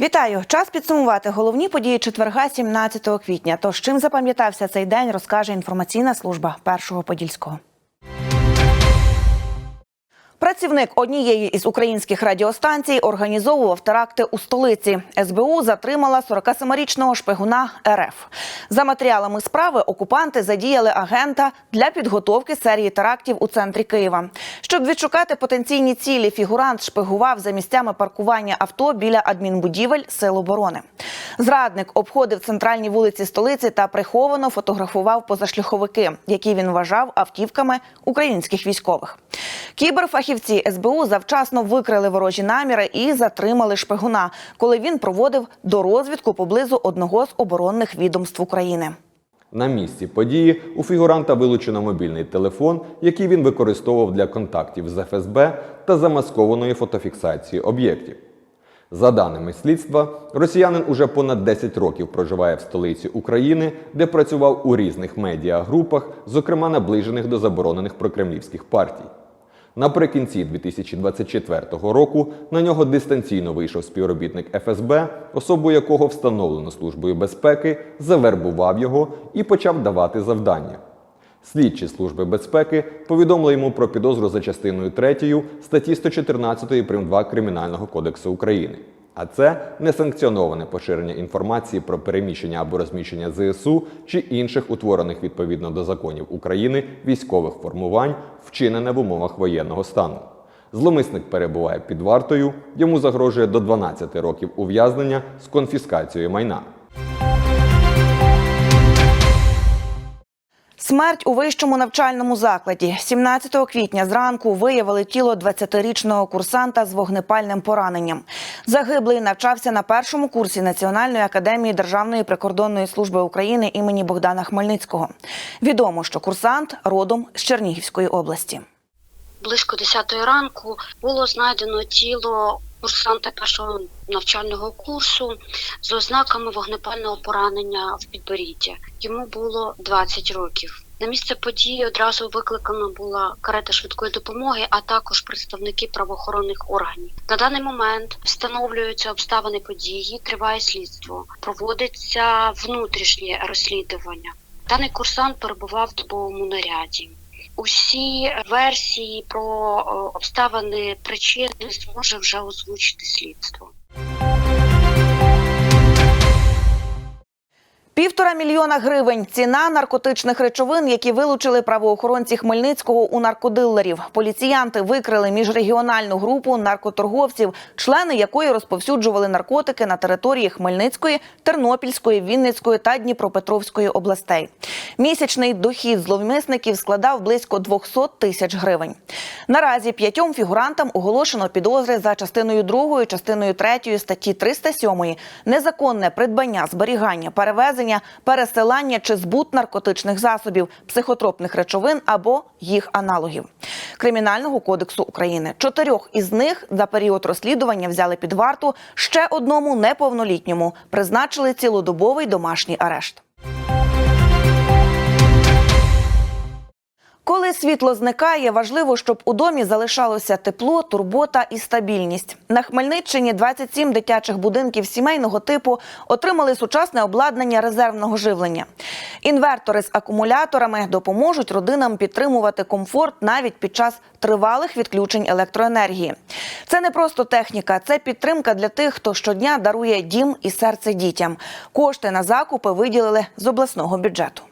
Вітаю! Час підсумувати головні події четверга, 17 квітня. Тож чим запам'ятався цей день, розкаже інформаційна служба першого подільського. Працівник однієї із українських радіостанцій організовував теракти у столиці. СБУ затримала 47-річного шпигуна РФ. За матеріалами справи окупанти задіяли агента для підготовки серії терактів у центрі Києва. Щоб відшукати потенційні цілі, фігурант шпигував за місцями паркування авто біля адмінбудівель Сил оборони. Зрадник обходив центральні вулиці столиці та приховано фотографував позашляховики, які він вважав автівками українських військових. Кіберфахівці СБУ завчасно викрили ворожі наміри і затримали шпигуна, коли він проводив дорозвідку поблизу одного з оборонних відомств України. На місці події у фігуранта вилучено мобільний телефон, який він використовував для контактів з ФСБ та замаскованої фотофіксації об'єктів. За даними слідства, росіянин уже понад 10 років проживає в столиці України, де працював у різних медіагрупах, зокрема наближених до заборонених прокремлівських партій. Наприкінці 2024 року на нього дистанційно вийшов співробітник ФСБ, особу якого встановлено службою безпеки, завербував його і почав давати завдання. Слідчі служби безпеки повідомили йому про підозру за частиною 3 статті 114 прим. 2 Кримінального кодексу України. А це несанкціоноване поширення інформації про переміщення або розміщення ЗСУ чи інших утворених відповідно до законів України військових формувань, вчинене в умовах воєнного стану. Зломисник перебуває під вартою, йому загрожує до 12 років ув'язнення з конфіскацією майна. Смерть у вищому навчальному закладі 17 квітня зранку виявили тіло 20-річного курсанта з вогнепальним пораненням. Загиблий навчався на першому курсі Національної академії Державної прикордонної служби України імені Богдана Хмельницького. Відомо, що курсант родом з Чернігівської області. Близько 10 ранку було знайдено тіло курсанта першого навчального курсу з ознаками вогнепального поранення в підборідді. Йому було 20 років. На місце події одразу викликана була карета швидкої допомоги, а також представники правоохоронних органів. На даний момент встановлюються обставини події, триває слідство, проводиться внутрішнє розслідування. Даний курсант перебував в добовому наряді. Усі версії про обставини причини зможе вже озвучити слідство. Півтора мільйона гривень ціна наркотичних речовин, які вилучили правоохоронці Хмельницького у наркодилерів. Поліціянти викрили міжрегіональну групу наркоторговців, члени якої розповсюджували наркотики на території Хмельницької, Тернопільської, Вінницької та Дніпропетровської областей. Місячний дохід зловмисників складав близько 200 тисяч гривень. Наразі п'ятьом фігурантам оголошено підозри за частиною 2, частиною 3 статті 307 незаконне придбання, зберігання, перевезення, пересилання чи збут наркотичних засобів, психотропних речовин або їх аналогів Кримінального кодексу України. Чотирьох із них за період розслідування взяли під варту ще одному неповнолітньому. Призначили цілодобовий домашній арешт. Коли світло зникає, важливо, щоб у домі залишалося тепло, турбота і стабільність. На Хмельниччині 27 дитячих будинків сімейного типу отримали сучасне обладнання резервного живлення. Інвертори з акумуляторами допоможуть родинам підтримувати комфорт навіть під час тривалих відключень електроенергії. Це не просто техніка, це підтримка для тих, хто щодня дарує дім і серце дітям. Кошти на закупи виділили з обласного бюджету.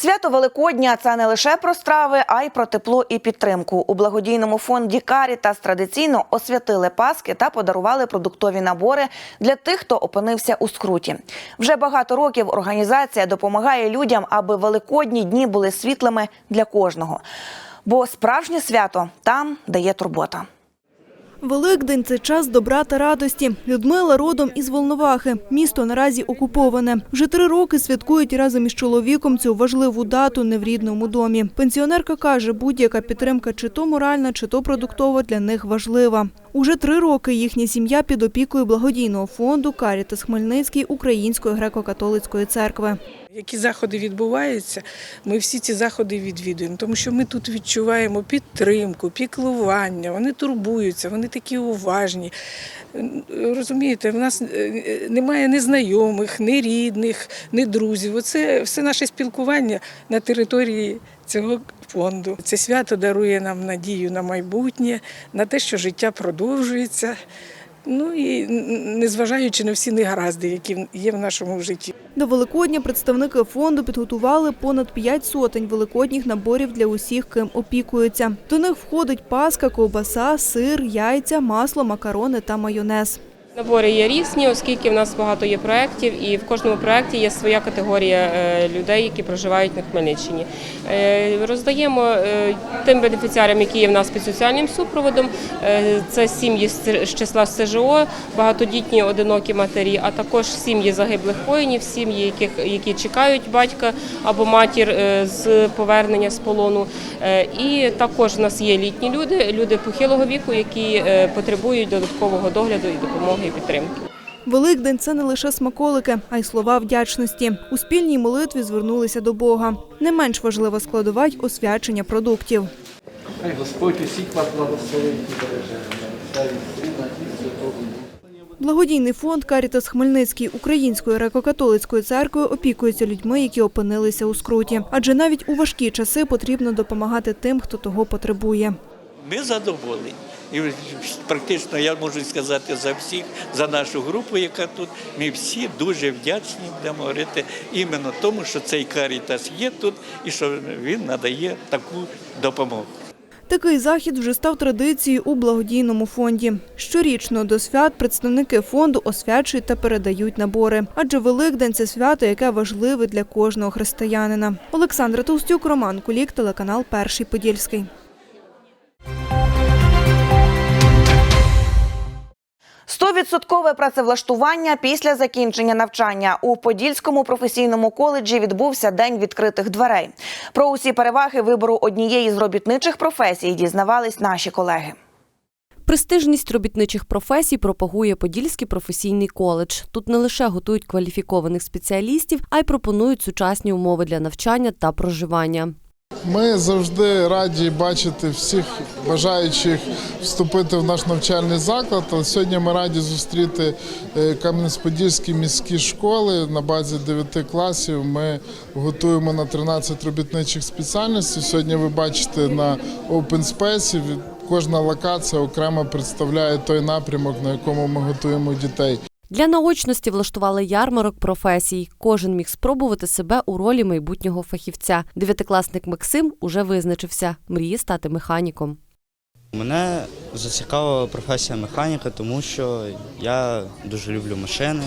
Свято Великодня це не лише про страви, а й про тепло і підтримку. У благодійному фонді Карітас традиційно освятили паски та подарували продуктові набори для тих, хто опинився у скруті. Вже багато років організація допомагає людям, аби великодні дні були світлими для кожного. Бо справжнє свято там, де є турбота. Великдень це час добра та радості. Людмила родом із Волновахи. Місто наразі окуповане. Вже три роки святкують разом із чоловіком цю важливу дату не в рідному домі. Пенсіонерка каже, будь-яка підтримка, чи то моральна, чи то продуктова, для них важлива. Уже три роки їхня сім'я під опікою благодійного фонду «Карітас Хмельницький Української греко-католицької церкви. Які заходи відбуваються, ми всі ці заходи відвідуємо, тому що ми тут відчуваємо підтримку, піклування, вони турбуються, вони такі уважні. Е, Розумієте, в нас е, немає незнайомих, ні рідних, ні друзів. Оце все наше спілкування на території цього фонду. Це свято дарує нам надію на майбутнє, на те, що життя продовжується. Ну і незважаючи на всі негаразди, які є в нашому житті. До Великодня представники фонду підготували понад п'ять сотень великодніх наборів для усіх, ким опікуються. До них входить паска, ковбаса, сир, яйця, масло, макарони та майонез. Набори є різні, оскільки в нас багато є проєктів, і в кожному проєкті є своя категорія е, людей, які проживають на Хмельниччині. Е, Роздаємо е, тим бенефіціарам, які є в нас під соціальним супроводом. Це сім'ї з числа СЖО, багатодітні одинокі матері, а також сім'ї загиблих воїнів, сім'ї, яких які чекають батька або матір з повернення з полону. І також в нас є літні люди, люди похилого віку, які потребують додаткового догляду і допомоги і підтримки. Великдень це не лише смаколики, а й слова вдячності. У спільній молитві звернулися до Бога. Не менш важлива складова й освячення продуктів. Хай Господь усіх вас благословить і береже. Благодійний фонд «Карітас Хмельницький Української греко-католицької церкви опікується людьми, які опинилися у скруті. Адже навіть у важкі часи потрібно допомагати тим, хто того потребує. Ми задоволені. І практично я можу сказати за всіх, за нашу групу, яка тут. Ми всі дуже вдячні будемо говорити іменно тому, що цей карітас є тут і що він надає таку допомогу. Такий захід вже став традицією у благодійному фонді. Щорічно до свят представники фонду освячують та передають набори. Адже Великдень це свято, яке важливе для кожного християнина. Олександра Толстюк, Роман Кулік, телеканал Перший Подільський. Стовідсоткове працевлаштування після закінчення навчання у Подільському професійному коледжі відбувся день відкритих дверей. Про усі переваги вибору однієї з робітничих професій дізнавались наші колеги. Престижність робітничих професій пропагує Подільський професійний коледж. Тут не лише готують кваліфікованих спеціалістів, а й пропонують сучасні умови для навчання та проживання. Ми завжди раді бачити всіх бажаючих вступити в наш навчальний заклад. Але сьогодні ми раді зустріти е, Кам'янець-Подільські міські школи на базі 9 класів. Ми готуємо на 13 робітничих спеціальностей. Сьогодні ви бачите на Open Space. Кожна локація окремо представляє той напрямок, на якому ми готуємо дітей. Для наочності влаштували ярмарок професій. Кожен міг спробувати себе у ролі майбутнього фахівця. Дев'ятикласник Максим уже визначився, мріє стати механіком. Мене зацікавила професія механіка, тому що я дуже люблю машини.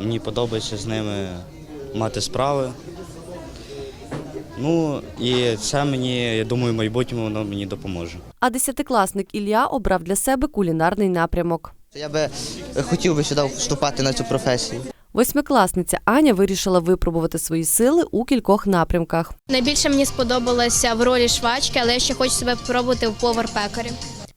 Мені подобається з ними мати справи. Ну і це мені, я думаю, в майбутньому воно мені допоможе. А десятикласник Ілля обрав для себе кулінарний напрямок. Я би хотів би сюди вступати на цю професію. Восьмикласниця Аня вирішила випробувати свої сили у кількох напрямках. Найбільше мені сподобалося в ролі швачки, але я ще хочу себе спробувати в повар-пекарі.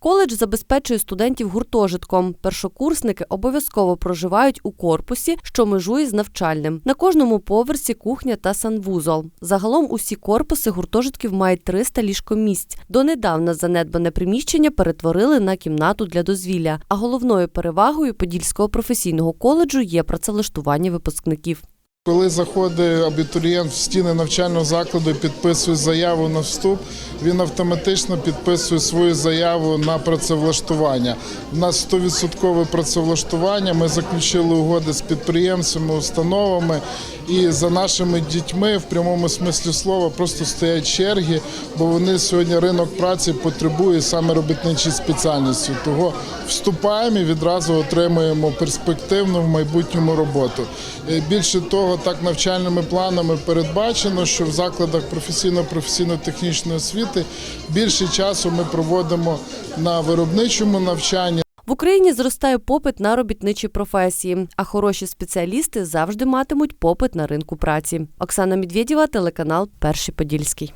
Коледж забезпечує студентів гуртожитком. Першокурсники обов'язково проживають у корпусі, що межує з навчальним. На кожному поверсі кухня та санвузол. Загалом усі корпуси гуртожитків мають 300 ліжкомісць. Донедавна занедбане приміщення перетворили на кімнату для дозвілля. А головною перевагою Подільського професійного коледжу є працевлаштування випускників. Коли заходить абітурієнт в стіни навчального закладу і підписує заяву на вступ, він автоматично підписує свою заяву на працевлаштування. У нас 100% працевлаштування. Ми заключили угоди з підприємцями, установами. І за нашими дітьми в прямому смислі слова просто стоять черги, бо вони сьогодні ринок праці потребує саме робітничої спеціальності. Того вступаємо і відразу отримуємо перспективну в майбутньому роботу. Е, Більше того, так навчальними планами передбачено, що в закладах професійно-професійно-технічної освіти більше часу ми проводимо на виробничому навчанні. В Україні зростає попит на робітничі професії, а хороші спеціалісти завжди матимуть попит на ринку праці. Оксана Медведєва, телеканал Перший Подільський.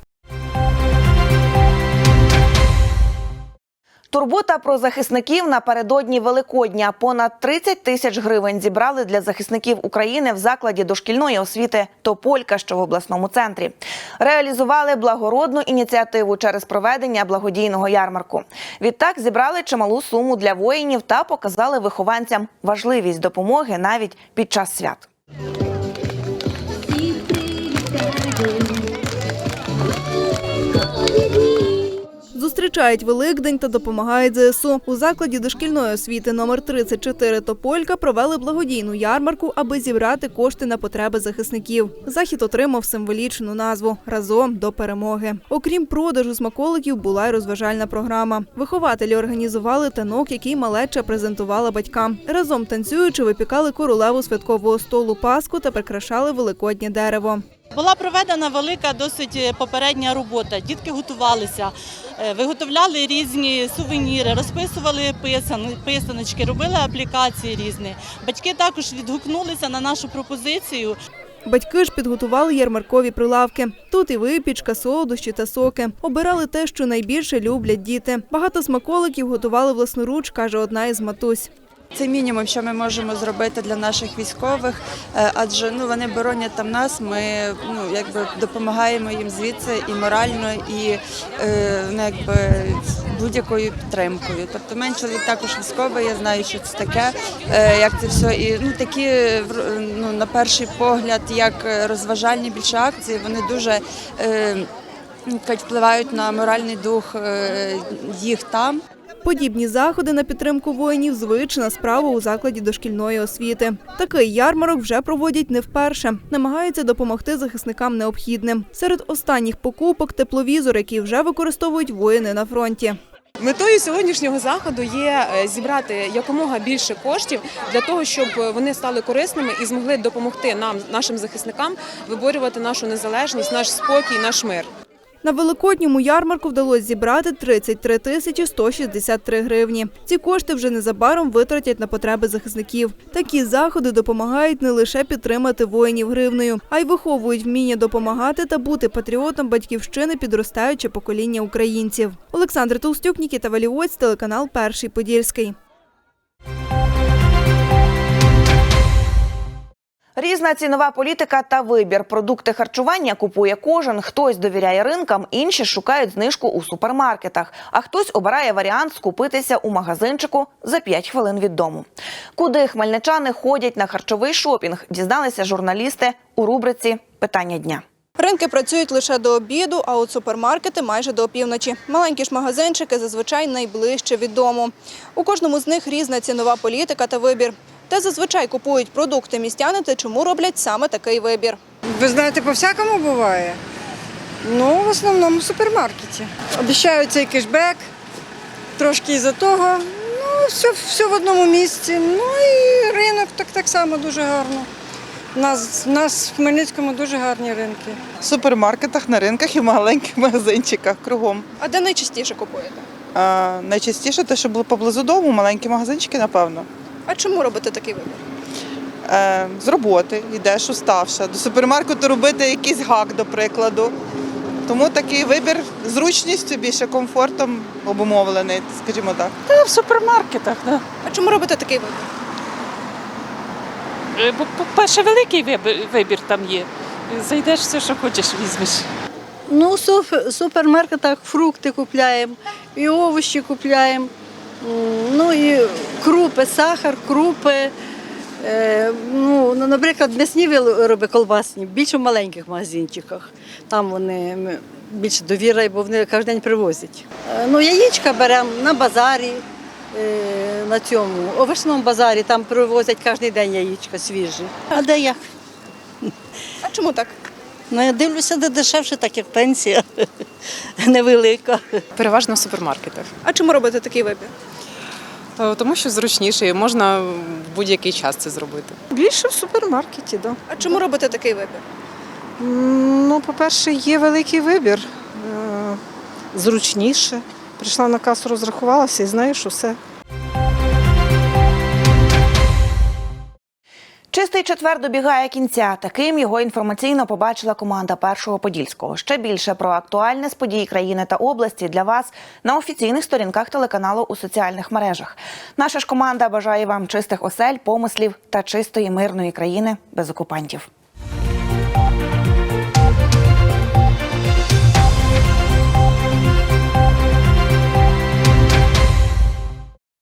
Турбота про захисників напередодні Великодня. Понад 30 тисяч гривень зібрали для захисників України в закладі дошкільної освіти Тополька, що в обласному центрі. Реалізували благородну ініціативу через проведення благодійного ярмарку. Відтак зібрали чималу суму для воїнів та показали вихованцям важливість допомоги навіть під час свят. Зустрічають Великдень та допомагають ЗСУ. У закладі дошкільної освіти номер 34 Тополька провели благодійну ярмарку, аби зібрати кошти на потреби захисників. Захід отримав символічну назву Разом до перемоги. Окрім продажу смаколиків, була й розважальна програма. Вихователі організували танок, який малеча презентувала батькам. Разом танцюючи, випікали королеву святкового столу Паску та прикрашали великоднє дерево. Була проведена велика досить е, попередня робота. Дітки готувалися, е, виготовляли різні сувеніри, розписували писаночки, робили аплікації різні. Батьки також відгукнулися на нашу пропозицію. Батьки ж підготували ярмаркові прилавки. Тут і випічка, солодощі та соки. Обирали те, що найбільше люблять діти. Багато смаколиків готували власноруч, каже одна із матусь. Це мінімум, що ми можемо зробити для наших військових, е, адже ну вони боронять там нас. Ми ну якби допомагаємо їм звідси і морально, і е, ну, якби будь-якою підтримкою. Тобто, менш чоловік також військовий. Я знаю, що це таке, е, як це все. І ну такі ну на перший погляд, як розважальні більше акції, вони дуже впливають на моральний дух їх там. Подібні заходи на підтримку воїнів звична справа у закладі дошкільної освіти. Такий ярмарок вже проводять не вперше. Намагаються допомогти захисникам необхідним. Серед останніх покупок тепловізор, який вже використовують воїни на фронті. Метою сьогоднішнього заходу є е, зібрати якомога більше коштів для того, щоб вони стали корисними і змогли допомогти нам, нашим захисникам, виборювати нашу незалежність, наш спокій, наш мир. На великодньому ярмарку вдалося зібрати 33 тисячі 163 гривні. Ці кошти вже незабаром витратять на потреби захисників. Такі заходи допомагають не лише підтримати воїнів гривнею, а й виховують вміння допомагати та бути патріотом батьківщини підростаюче покоління українців. Олександр Толстюк, Нікіта Валіоць, телеканал Перший Подільський. Різна цінова політика та вибір. Продукти харчування купує кожен. Хтось довіряє ринкам, інші шукають знижку у супермаркетах, а хтось обирає варіант скупитися у магазинчику за 5 хвилин від дому. Куди хмельничани ходять на харчовий шопінг, дізналися журналісти у рубриці Питання дня. Ринки працюють лише до обіду, а от супермаркети майже до опівночі. Маленькі ж магазинчики зазвичай найближче від дому. У кожному з них різна цінова політика та вибір. Де зазвичай купують продукти містяни та чому роблять саме такий вибір. Ви знаєте, по-всякому буває. Ну, в основному в супермаркеті. Обіцяють цей кешбек, трошки із-за того. Ну, все, все в одному місці. Ну і ринок так, так само дуже гарно. У нас, у нас в Хмельницькому дуже гарні ринки. В супермаркетах, на ринках і в маленьких магазинчиках кругом. А де найчастіше купуєте? А, найчастіше те, що було поблизу дому, маленькі магазинчики, напевно. А чому робите такий вибір? Е, з роботи йдеш уставша. До супермаркету робити якийсь гак, до прикладу. Тому такий вибір зручністю, більше комфортом обумовлений, скажімо так. Та в супермаркетах, да. А чому робите такий вибір? Е, Бо, по-перше, великий вибір, вибір там є. Зайдеш все, що хочеш, візьмеш. Ну, в супермаркетах фрукти купляємо, і овочі купляємо. Ну і крупи, сахар, крупи. Е, ну, ну, наприклад, м'ясні вироби колбасні, більше в маленьких магазинчиках. Там вони більше довіра, бо вони кожен день привозять. Е, ну, яєчка беремо на базарі, е, на цьому овочному базарі, там привозять кожен день яєчка свіжі. А де як? А чому так? Ну, я дивлюся, де дешевше, так як пенсія невелика. Переважно в супермаркетах. А чому робити такий вибір? Е, Тому що зручніше і можна в будь-який час це зробити. Більше в супермаркеті, так. Да. А чому робити такий вибір? Ну, по-перше, є великий вибір. Е, Зручніше. Прийшла на касу, розрахувалася і знаєш усе. Чистий четвер добігає кінця. Таким його інформаційно побачила команда першого подільського. Ще більше про актуальне з подій країни та області для вас на офіційних сторінках телеканалу у соціальних мережах. Наша ж команда бажає вам чистих осель, помислів та чистої мирної країни без окупантів.